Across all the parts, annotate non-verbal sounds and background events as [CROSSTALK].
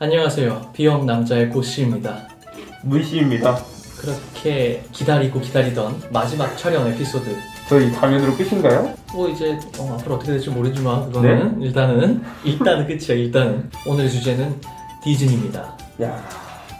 안녕하세요. 비형 남자의 고씨입니다. 문씨입니다. 그렇게 기다리고 기다리던 마지막 촬영 에피소드. 저희 당연으로 끝인가요? 뭐 이제 어, 앞으로 어떻게 될지 모르지만 그거는 일단은 일단은 끝이야. 일단은 오늘의 주제는 디즈니입니다. 야,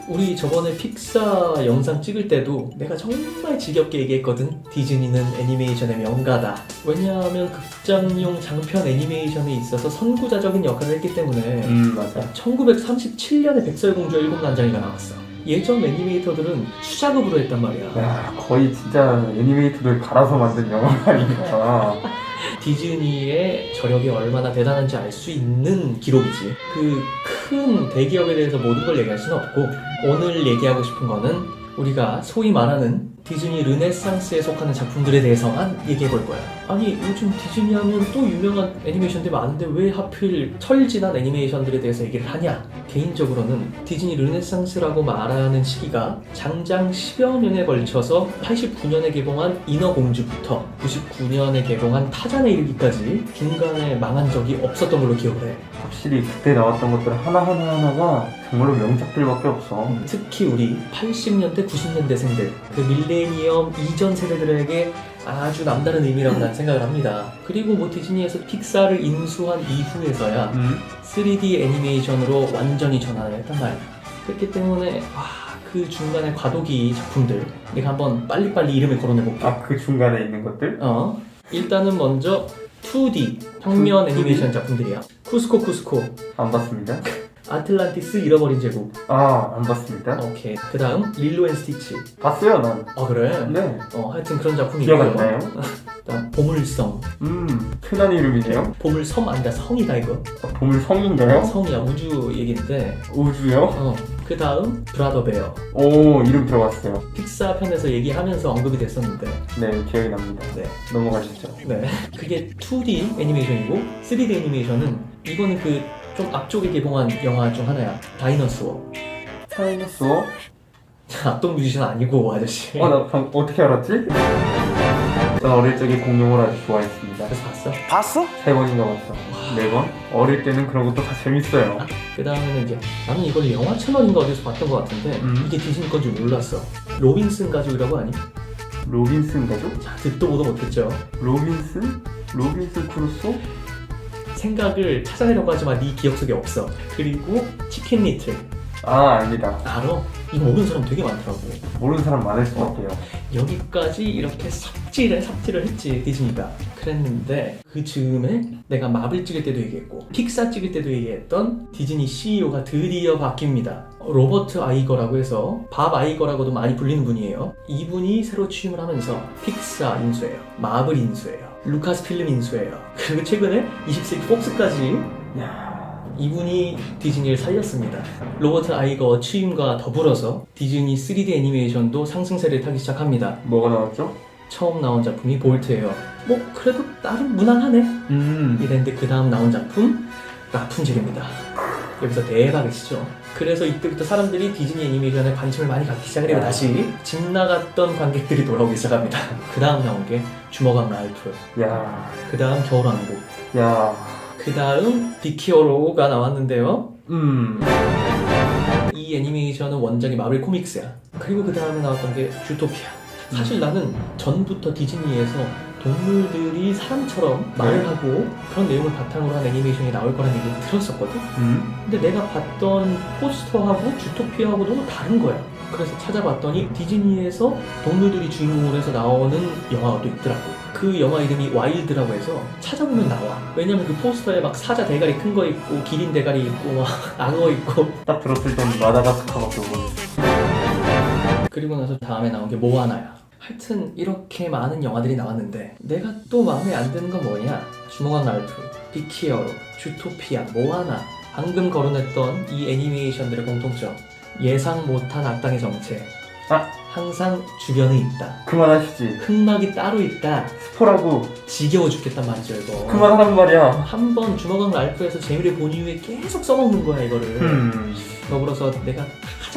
우리 저번에 픽사 영상 찍을 때도 내가 정말 지겹게 얘기했거든. 디즈니는 애니메이션의 명가다. 왜냐하면 극장용 장편 애니메이션에 있어서 선구자적인 역할을 했기 때문에 음 맞아. 1937년에 백설공주와 일곱 난장이가 나왔어. 예전 애니메이터들은 수작업으로 했단 말이야. 야, 거의 진짜 애니메이터들 갈아서 만든 영화가 아닌가. [LAUGHS] 디즈니의 저력이 얼마나 대단한지 알 수 있는 기록이지. 그 큰 대기업에 대해서 모든 걸 얘기할 수는 없고 오늘 얘기하고 싶은 거는 우리가 소위 말하는 디즈니 르네상스에 속하는 작품들에 대해서만 얘기해 볼 거야. 아니 요즘 디즈니 하면 또 유명한 애니메이션들이 많은데 왜 하필 철진한 애니메이션들에 대해서 얘기를 하냐? 개인적으로는 디즈니 르네상스라고 말하는 시기가 장장 10여 년에 걸쳐서 89년에 개봉한 인어공주부터 99년에 개봉한 타잔에 이르기까지 중간에 망한 적이 없었던 걸로 기억을 해. 확실히 그때 나왔던 것들 하나 하나 하나가 정말로 명작들밖에 없어. 특히 우리 80년대, 90년대생들, 그 밀레니엄 이전 세대들에게 아주 남다른 의미라고 난 생각을 합니다. 그리고 뭐 디즈니에서 픽사를 인수한 이후에서야 음. 3D 애니메이션으로 완전히 전환을 했단 말이야. 그렇기 때문에 와, 그 중간에 과도기 작품들 내가 한번 빨리빨리 이름을 거론해볼게. 아 그 중간에 있는 것들? 어, 일단은 먼저 2D 평면 투- 애니메이션 작품들이야. 쿠스코 쿠스코, 안 봤습니다. [LAUGHS] 아틀란티스 잃어버린 제국. 아 안 봤습니다. 오케이. 그 다음 릴로 앤 스티치. 봤어요 난. 아 그래? 네. 어 하여튼 그런 작품이 기억 안 있고요. 나요? [LAUGHS] 그다음 보물성. 음 흔한 이름이네요. 보물섬 아니다 성이다 이거. 아, 보물 성인가요? 성이야 우주 얘기인데. 우주요? 어. 그 다음 브라더 베어. 오 이름 들어봤어요. 픽사 편에서 얘기하면서 언급이 됐었는데. 네 기억이 납니다. 네. 넘어가시죠. 네. 그게 2D 애니메이션이고 3D 애니메이션은 이거는 그 좀 앞쪽에 개봉한 영화 중 하나야. 다이너스워. 타이너스워? 악동 뮤지션 아니고 아저씨. 어 나 방 어떻게 알았지? 전 어릴 적에 공룡을 아주 좋아했습니다. 그래서 봤어? 봤어? 세 번인가 봤어. 네 번? 어릴 때는 그런 것도 다 재밌어요. 그 다음에는 이제 나는 이걸 영화 채널인가 어디서 봤던 것 같은데 음. 이게 디즈니 건 줄 몰랐어. 로빈슨 가족이라고 아니? 로빈슨 가족? 자, 듣도 보도 못했죠. 로빈슨? 로빈슨 크루소? 생각을 찾아내려고 하지만 네 기억 속에 없어. 그리고 치킨 리틀. 아 아닙니다. 알아? 이거 모르는 사람 되게 많더라고. 모르는 사람 많을 것 같아요. 여기까지 이렇게 삽질에 삽질을 했지 디즈니가. 그랬는데 그 즈음에 내가 마블 찍을 때도 얘기했고 픽사 찍을 때도 얘기했던 디즈니 CEO가 드디어 바뀝니다. 로버트 아이거라고 해서 밥 아이거라고도 많이 불리는 분이에요. 이분이 새로 취임을 하면서 픽사 인수해요. 마블 인수해요. 루카스 필름 인수해요. 그리고 최근에 20세기 폭스까지 야 이분이 디즈니를 살렸습니다. 로버트 아이거 취임과 더불어서 디즈니 3D 애니메이션도 상승세를 타기 시작합니다. 뭐가 나왔죠? 처음 나온 작품이 볼트예요. 뭐 그래도 나름 무난하네. 음 이랬는데 그 다음 나온 작품 라푼젤입니다. 여기서 대박을 치죠. 그래서 이때부터 사람들이 디즈니 애니메이션에 관심을 많이 갖기 시작을 해요. 다시 집 나갔던 관객들이 돌아오기 시작합니다. [LAUGHS] 그 다음 나온 게 주먹왕 랄프. 야, 그 다음 겨울왕국. 야, 그 다음 비키어로가 나왔는데요. 음, 이 애니메이션은 원작이 마블 코믹스야. 그리고 그 다음에 나왔던 게 주토피아. 사실 나는 전부터 디즈니에서 동물들이 사람처럼 말을 네. 하고 그런 내용을 바탕으로 한 애니메이션이 나올 거라는 얘기를 들었었거든? 음, 근데 내가 봤던 포스터하고 주토피아하고 너무 다른 거야. 그래서 찾아봤더니 디즈니에서 동물들이 주인공으로 해서 나오는 영화가 또 있더라고. 그 영화 이름이 와일드라고 해서 찾아보면 나와. 왜냐면 그 포스터에 막 사자 대가리 큰 거 있고 기린 대가리 있고 막 [LAUGHS] 악어 있고 딱 들었을 땐 마다가스카밖에 모르겠어. 그리고 나서 다음에 나온 게 모아나야. 하여튼 이렇게 많은 영화들이 나왔는데 내가 또 마음에 안 드는 건 뭐냐? 주먹왕 랄프, 비키어로, 주토피아, 모아나. 방금 거론했던 이 애니메이션들의 공통점. 예상 못한 악당의 정체. 아. 항상 주변에 있다. 그만하시지. 흑막이 따로 있다. 스포라고. 지겨워 죽겠단 말이죠 이거. 그만하란 말이야. 한 번 주먹왕 랄프에서 재미를 본 이후에 계속 써먹는 거야 이거를. 음, 더불어서 내가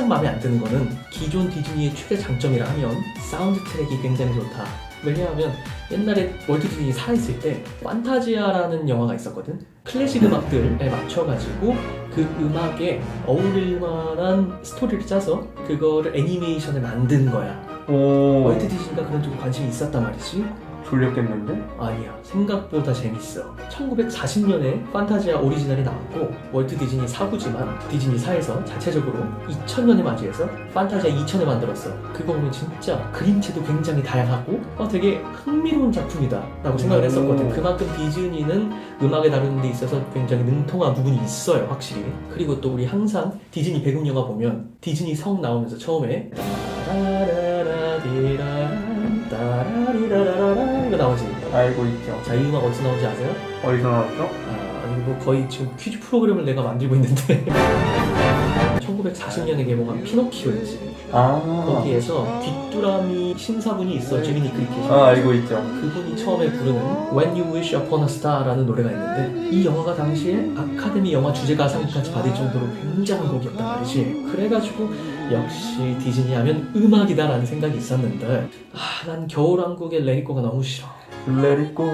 가장 마음에 안 드는 거는 기존 디즈니의 최대 장점이라 하면 사운드 트랙이 굉장히 좋다. 왜냐하면 옛날에 월트 디즈니 살아있을 때 판타지아라는 영화가 있었거든. 클래식 음악들에 맞춰가지고 그 음악에 어울릴 만한 스토리를 짜서 그거를 애니메이션을 만든 거야. 오 월트 디즈니가 그런 쪽에 관심이 있었단 말이지. 졸렸겠는데? 아니야. 생각보다 재밌어. 1940년에 판타지아 오리지널이 나왔고 월트 디즈니 사구지만 디즈니사에서 자체적으로 2000년에 맞이해서 판타지아 2000을 만들었어. 그거 보면 진짜 그림체도 굉장히 다양하고 어, 되게 흥미로운 작품이다 라고 생각을 오. 했었거든. 그만큼 디즈니는 음악에 다루는 데 있어서 굉장히 능통한 부분이 있어요 확실히. 그리고 또 우리 항상 디즈니 배경 영화 보면 디즈니 성 나오면서 처음에 따라라라디라란 따라리라라라 나오지 알고 있죠 자, 이 음악 어디서 나오는지 아세요? 어디서 나왔죠? 아, 아니 뭐 거의 지금 퀴즈 프로그램을 내가 만들고 있는데 [LAUGHS] 1940년에 개봉한 피노키오였지 아, 거기에서 귀뚜라미 신사분이 있어 제미니 크리켓이 아 알고 있죠. 그분이 처음에 부르는 When You Wish Upon a Star라는 노래가 있는데 이 영화가 당시에 아카데미 영화 주제가상까지 받을 정도로 굉장한 곡이었단 말이지. 그래가지고 역시 디즈니 하면 음악이다라는 생각이 있었는데 아, 난 겨울왕국의 레리코가 너무 싫어. Let it go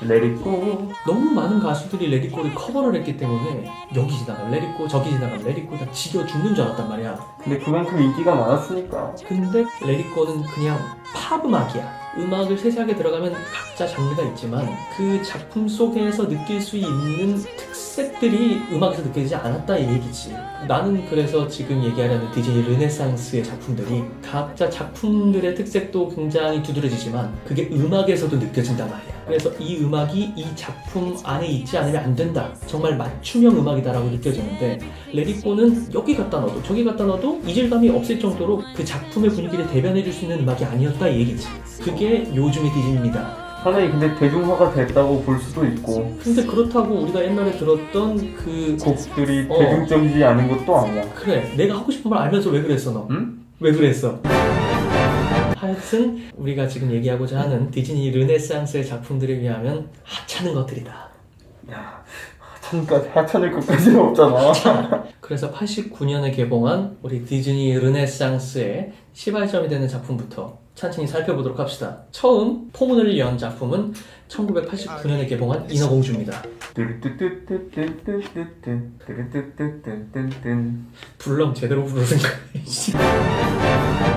Go 너무 많은 가수들이 레디코를 커버를 했기 때문에 여기 지나가면 레디코 저기 장가면 레디코 다 지겨 죽는 줄 알았단 말이야. 근데 그만큼 인기가 많았으니까. 근데 레디코는 그냥 팝 음악이야 음악을 세세하게 들어가면 각자 장르가 있지만 그 작품 속에서 느낄 수 있는 특색들이 음악에서 느껴지지 않았다 이 얘기지. 나는 그래서 지금 얘기하려는 디즈니 르네상스의 작품들이 각자 작품들의 특색도 굉장히 두드러지지만 그게 음악에서도 느껴진단 말이야. 그래서 이 음악이 이 작품 안에 있지 않으면 안 된다. 정말 맞춤형 음악이다라고 느껴지는데 레디코는 여기 갖다 넣어도 저기 갖다 넣어도 이질감이 없을 정도로 그 작품의 분위기를 대변해줄 수 있는 음악이 아니었다 이 얘기지. 그게 요즘의 디즈니입니다 하나의 근데 대중화가 됐다고 볼 수도 있고 근데 그렇다고 우리가 옛날에 들었던 그 곡들이 어. 대중적이지 않은 것도 아니야 그래 내가 하고 싶은 말 알면서 왜 그랬어 너? 응? 왜 그랬어? 하여튼 우리가 지금 얘기하고자 하는 디즈니 르네상스의 작품들에 비하면 하찮은 것들이다 야 하찮까 하찮을 것까지는 없잖아 그래서 89년에 개봉한 우리 디즈니 르네상스의 시발점이 되는 작품부터 천천히 살펴보도록 합시다. 처음 포문을 연 작품은 1989년에 아, 예. 개봉한 인어공주입니다. 불렁 제대로 부르는가?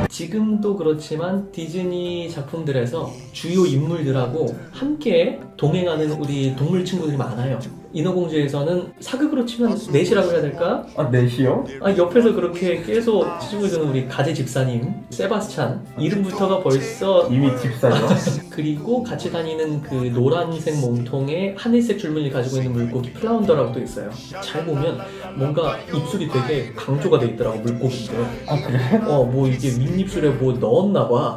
지금도 그렇지만 디즈니 작품들에서 주요 인물들하고 함께 동행하는 우리 동물 친구들이 많아요. 인어공주에서는 사극으로 치면 넷이라고 해야 될까? 아 넷이요? 아 옆에서 그렇게 계속 치중을 드는 우리 가제 집사님 세바스찬 이름부터가 벌써 이미 집사죠 [LAUGHS] 그리고 같이 다니는 그 노란색 몸통에 하늘색 줄무늬 가지고 있는 물고기 플라운더라고 도 있어요 잘 보면 뭔가 입술이 되게 강조가 돼 있더라고 물고기인데 아 그래? 어뭐 이게 윗입술에 뭐 넣었나 봐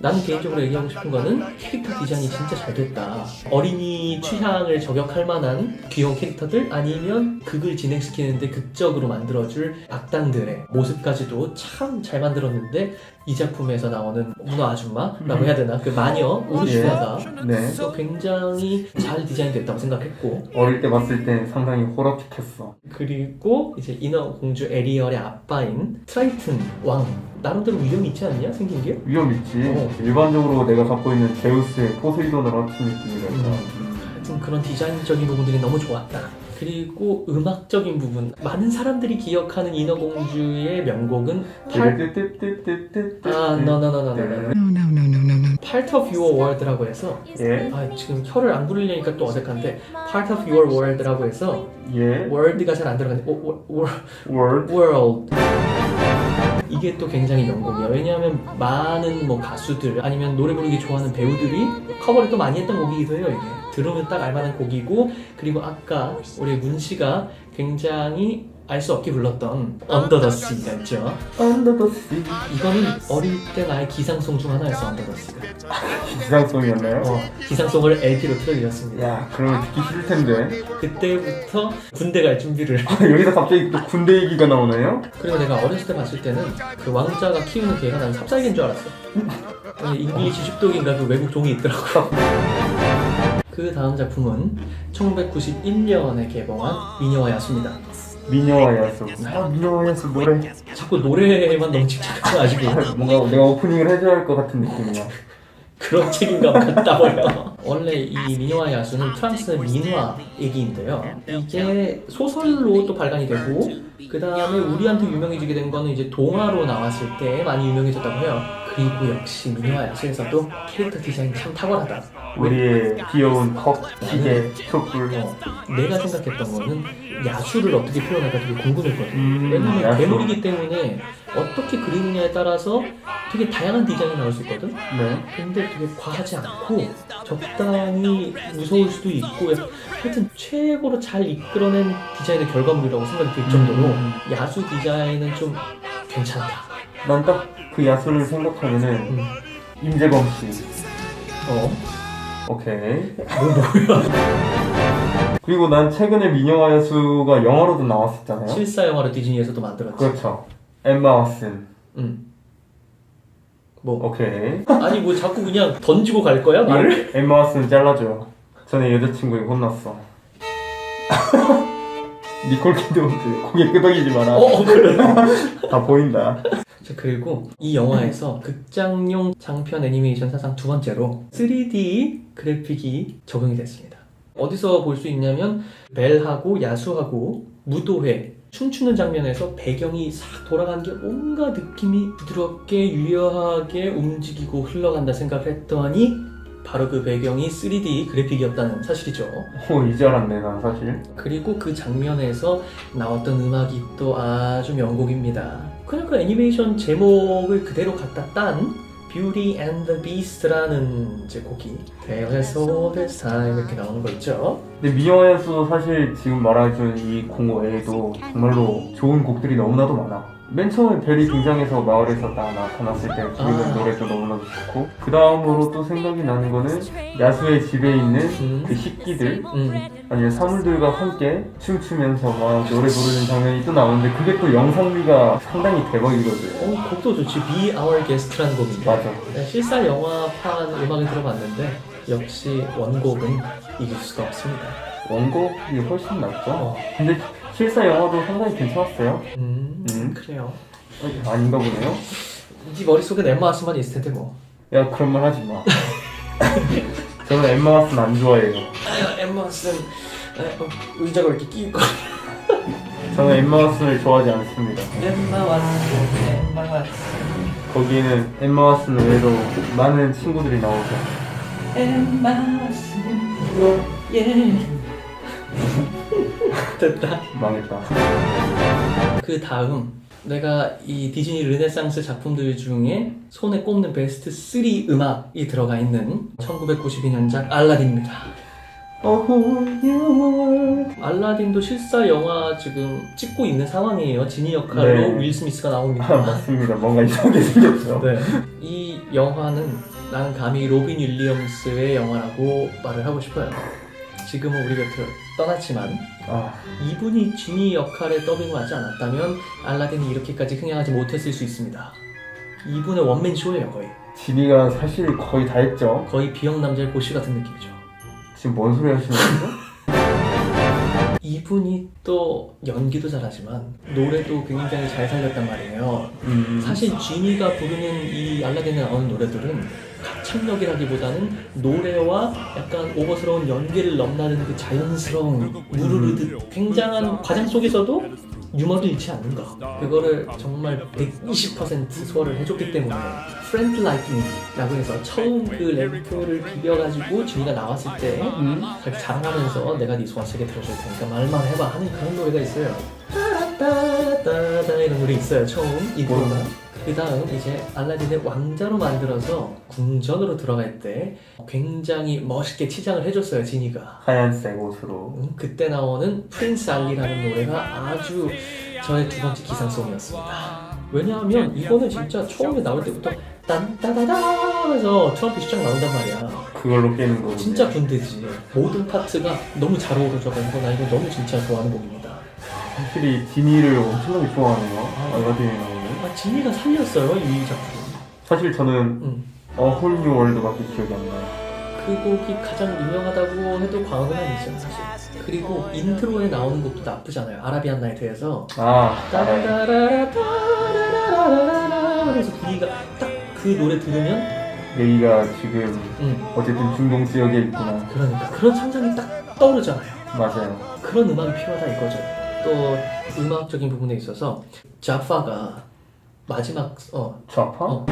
나는 개인적으로 얘기하고 싶은 거는 캐릭터 디자인이 진짜 잘 됐다. 어린이 취향을 저격할 만한 귀여운 캐릭터들 아니면 극을 진행시키는데 극적으로 만들어줄 악당들의 모습까지도 참 잘 만들었는데 이 작품에서 나오는 문어 아줌마라고 해야 되나? 그 마녀 우르슈아가 네. 또 굉장히 잘 디자인됐다고 생각했고 어릴 때 봤을 땐 상당히 호락틱했어. 그리고 이제 인어 공주 에리얼의 아빠인 트라이튼 왕 나름대로 위험이 있지 않냐 생긴 게? 위험 있지 어. 일반적으로 내가 갖고 있는 제우스의 포세이돈을 합친 느낌이랄까 하여튼 그런 디자인적인 부분들이 너무 좋았다. 그리고 음악적인 부분 많은 사람들이 기억하는 인어공주의 명곡은 Part, 아, of Your World라고 해서 예? 아, 지금 혀를 안 부르려니까 또 어색한데 Part of Your World라고 해서 예? World가 잘 안 들어가는데 오, 오, 오, 월드? World 이게 또 굉장히 명곡이야 왜냐하면 많은 뭐 가수들 아니면 노래 부르기 좋아하는 배우들이 커버를 또 많이 했던 곡이기도 해요 이게. 들으면 딱 알만한 곡이고 그리고 아까 우리 문 씨가 굉장히 알 수 없게 불렀던 Under the Sea가 있죠 Under the Sea 이거는 어릴 때 나의 기상송 중 하나였어 Sea가 기상송이었나요? 어, 기상송을 LP로 틀어드렸습니다 야 그러면 듣기 싫을 텐데 그때부터 군대 갈 준비를 아, 여기서 갑자기 또 군대 얘기가 나오나요? 그리고 내가 어렸을 때 봤을 때는 그 왕자가 키우는 개가 난 삽살개인 줄 알았어. 아니, 잉글리시 십독인가 그 외국 종이 있더라고. 그 다음 작품은 1991년에 개봉한 미녀와 야수입니다. 미녀와 야수 아 미녀와 야수 노래 자꾸 노래에만 너무 마시고 [LAUGHS] 뭔가 내가 오프닝을 해줘야 할 것 같은 느낌이야 그런 책임감 버려. 원래 이 민요와 야수는 프랑스 민화 얘기인데요. 이게 소설로 또 발간이 되고 그 다음에 우리한테 유명해지게 된 거는 이제 동화로 나왔을 때 많이 유명해졌다고 해요. 그리고 역시 민요와 야수에서도 캐릭터 디자인 참 탁월하다. 우리의 귀여운 컵, 시계, 촛불. 어, 내가 생각했던 거는 야수를 어떻게 표현할까 되게 궁금했거든. 음, 왜냐면 야수. 괴물이기 때문에 어떻게 그리느냐에 따라서 되게 다양한 디자인이 나올 수 있거든. 네. 근데 되게 과하지 않고 적당히 무서울 수도 있고 하여튼 최고로 잘 이끌어낸 디자인의 결과물이라고 생각이 들 정도로 음. 야수 디자인은 좀 괜찮다. 난 딱 그 야수를 생각하면은 음. 임재범 씨. 어? 오케이. 뭐? 그리고 난 최근에 민영화 야수가 영화로도 나왔었잖아요. 실사 영화를 디즈니에서도 만들었지. 그렇죠. 엠마 왓슨. 음. 뭐 오케이. 아니 뭐 자꾸 그냥 던지고 갈 거야 말을? 엠마 왓슨 잘라줘요. 전에 여자친구에게 혼났어. [LAUGHS] 니콜 키드먼트 고개 끄덕이지 마라. 어 그래. [LAUGHS] 다 보인다. 자, 그리고 이 영화에서 극장용 장편 애니메이션 사상 두 번째로 3D 그래픽이 적용이 됐습니다. 어디서 볼 수 있냐면 벨하고 야수하고 무도회 춤추는 장면에서 배경이 싹 돌아가는 게 온갖 느낌이 부드럽게 유려하게 움직이고 흘러간다 생각을 했더니 바로 그 배경이 3D 그래픽이었다는 사실이죠. 오 이제 알았네 난 사실. 그리고 그 장면에서 나왔던 음악이 또 아주 명곡입니다. 그냥 그 애니메이션 제목을 그대로 갖다 딴 Beauty and the Beast라는 이제 곡이 There's always time 이렇게 나오는 거 있죠. 근데 야수 사실 지금 말해준 이 공호 외에도 정말로 좋은 곡들이 너무나도 많아. 맨 처음에 벨이 등장해서 마을에서 딱 나타났을 때 부르는 아. 노래도 너무나도 좋고 그 다음으로 또 생각이 나는 거는 야수의 집에 있는 음. 그 식기들 음, 아니면 사물들과 함께 춤추면서 막 노래 부르는 장면이 또 나오는데 그게 또 영상미가 상당히 대박이거든. 어, 곡도 좋지. Be Our Guest라는 곡인데 맞아. 네, 실사 영화판 음악을 들어봤는데 역시 원곡은 이길 수가 없습니다. 원곡이 훨씬 낫죠. 어, 근데 실사 영화도 상당히 괜찮았어요. 음, 음. 그래요. 어, 아닌가 보네요. 네 머릿속에 엠마 왓슨만 있을 텐데 뭐. 야 그런 말 하지 마. [LAUGHS] 저는 엠마 왓슨 안 좋아해요. 아유, 엠마 왓슨 아, 어, 의자가 왜 이렇게 끼고 [LAUGHS] 저는 엠마 왓슨을 좋아하지 않습니다. 엠마 왓슨 엠마 왓슨 거기에는 엠마 왓슨 외에도 많은 친구들이 나오죠. 엠마 왓슨 예 됐다 망했다. 그 다음 내가 이 디즈니 르네상스 작품들 중에 손에 꼽는 베스트 3 음악이 들어가 있는 1992년작 알라딘입니다 알라딘도 실사 영화 지금 찍고 있는 상황이에요 지니 역할로 네. 윌 스미스가 아, 나옵니다 맞습니다. 뭔가 이상하게 생겼죠. 네. 이 영화는 나는 감히 로빈 윌리엄스의 영화라고 말을 하고 싶어요. 지금은 우리 곁을 떠났지만 아, 이분이 지니 역할에 더빙을 하지 않았다면 알라딘이 이렇게까지 흥행하지 못했을 수 있습니다. 이분의 원맨 쇼예요 거의. 지니가 사실 거의 다 했죠. 거의 비형 남자의 고시 같은 느낌이죠. 지금 뭔 소리 하시는 거죠? [LAUGHS] 이분이 또 연기도 잘하지만 노래도 굉장히 잘 살렸단 말이에요. 음, 사실 지니가 부르는 이 알라딘에 나오는 노래들은 가창력이라기보다는 노래와 약간 오버스러운 연기를 넘나드는 그 자연스러운 무르르듯 굉장한 과장 속에서도 유머를 잃지 않는 거 그거를 정말 120% 소화를 해줬기 때문에 Friend Like Me라고 해서 처음 그 램프를 비벼가지고 지니가 나왔을 때 음. 자기 자랑하면서 내가 네 세게 들어줄 테니까 말만 해봐 하는 그런 노래가 있어요. 따라따따따 이런 노래 있어요. 처음 인트로가. 그 다음 이제 알라딘의 왕자로 만들어서 궁전으로 들어갈 때 굉장히 멋있게 치장을 해줬어요. 지니가. 하얀색 옷으로. 음, 그때 나오는 프린스 알리라는 노래가 아주 저의 두 번째 기상송이었습니다. 왜냐하면 이거는 진짜 처음에 나올 때부터 딴따다다 하면서 트럼프 시작 나온단 말이야. 그걸로 깨는 거. 진짜 군대지. 모든 파트가 너무 잘 어우러져가지고 나 이거 너무 진짜 좋아하는 곡입니다. 확실히 지니를 엄청나게 좋아하네요. 알라딘에 나오는. 아, 지니가 살렸어요 이 작품. 사실 저는 음. 어 홀뉴 월드밖에 기억이 안 나요. 그 곡이 가장 유명하다고 해도 과언은 아니죠 사실. 그리고 인트로에 나오는 곡도 나쁘지 않아요. 아라비안 나이트에서 아, 알아요. 따라라라 따라라라라 하면서 분위기가 딱 그 노래 들으면 레이가 지금 음, 어쨌든 중동 지역에 있구나. 그러니까 그런 상상이 딱 떠오르잖아요. 맞아요. 그런 음악이 필요하다 이거죠. 또 음악적인 부분에 있어서 자파가 마지막 어, 좌파? 어.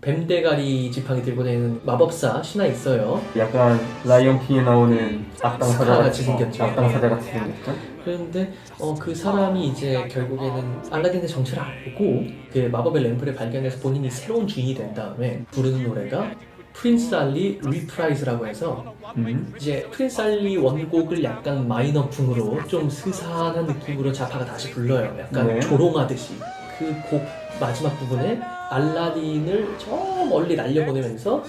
뱀대가리 지팡이 들고 다니는 마법사 신화 있어요. 약간 라이언 킹에 나오는 악당 사자 같이 생겼죠. 악당 사자 같이 생겼죠. 그런데 어, 그 사람이 이제 결국에는 알라딘의 정체를 알고 그 마법의 램프를 발견해서 본인이 새로운 주인이 된 다음에 부르는 노래가 프린스 알리 리프라이즈라고 해서 음. 이제 프린스 알리 원곡을 약간 마이너풍으로 좀 스산한 느낌으로 자파가 다시 불러요. 약간 네. 조롱하듯이 그 곡 마지막 부분에 알라딘을 저 멀리 날려보내면서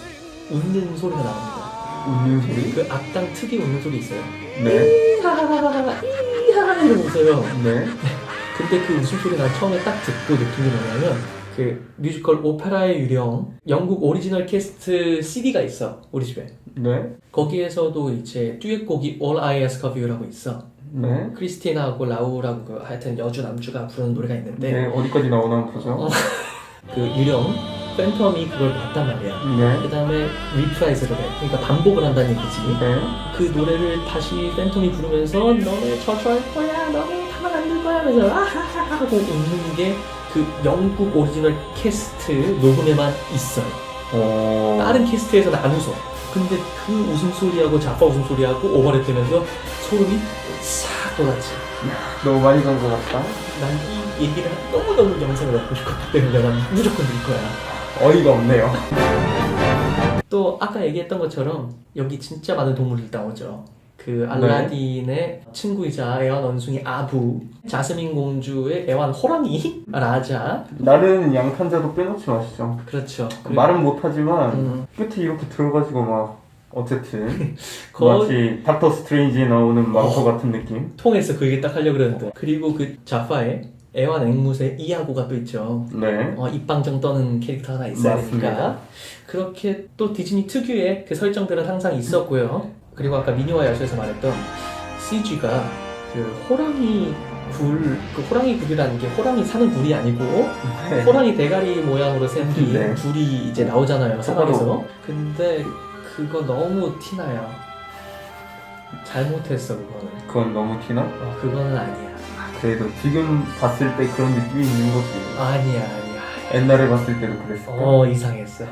웃는 소리가 나옵니다. 웃는 소리? 그 악당 특이 웃는 소리 있어요. 네. 하하하하 이하 이러고 웃어요. 네. [LAUGHS] 근데 그 웃음소리 난 처음에 딱 듣고 느낀 게 뭐냐면 그 뮤지컬 오페라의 유령 영국 오리지널 캐스트 CD가 있어 우리 집에 네. 거기에서도 이제 듀엣곡이 All I Ask of You라고 있어 네. 크리스티나하고 라우라고 그 하여튼 여주 남주가 부르는 노래가 있는데 네. 어디까지 나오나 한번 보죠. 어. [LAUGHS] 그 유령 팬텀이 그걸 봤단 말이야 네. 그 다음에 리프라이즈를 해 그러니까 반복을 한다는 얘기지 네. 그 노래를 다시 팬텀이 부르면서 너네 저주할 거야 너네 가만 안둘 거야 하면서 아하하 하고 웃는 게 그 영국 오리지널 캐스트 녹음에만 있어요 어. 다른 캐스트에서는 안 웃어 근데 그 웃음소리하고 자파 웃음소리하고 오버랩 되면서 소름이 싹 돋았지 너무 많이 간것 같다. 난 이 얘기를 너무너무 영상을 넣고 싶었기 때문에 난 무조건 들 거야 어이가 없네요. 또 아까 얘기했던 것처럼 여기 진짜 많은 동물이 나오죠. 그 알라딘의 친구이자 애완 원숭이 아부, 자스민 공주의 애완 호랑이 라자, 나는 양탄자도 빼놓지 마시죠. 그렇죠. 그- 말은 못하지만 음, 끝에 이렇게 들어가지고 막 어쨌든 [LAUGHS] 거의 마치 닥터 스트레인지에 나오는 망토 어. 같은 느낌. 통해서 그 얘기 딱 하려고 그랬는데 그리고 그 자파의 애완 앵무새 이아고가 또 있죠. 네. 어, 입방정 떠는 캐릭터 하나 있어야 맞습니다. 되니까 그렇게 또 디즈니 특유의 그 설정들은 항상 있었고요. 그리고 아까 미니와 야수에서 말했던 CG가 그 호랑이 굴, 그 호랑이 굴이라는 게 호랑이 사는 굴이 아니고 네. 호랑이 대가리 모양으로 생긴 네. 굴이 이제 나오잖아요 사막에서. 근데 그거 너무 티나요. 잘못했어 그거는. 그건 너무 티나? 어, 그거는 아니야. 그래도 지금 봤을 때 그런 느낌이 있는 거지. 아니야 아니야. 옛날에 봤을 때도 그랬을 때. 어 이상했어.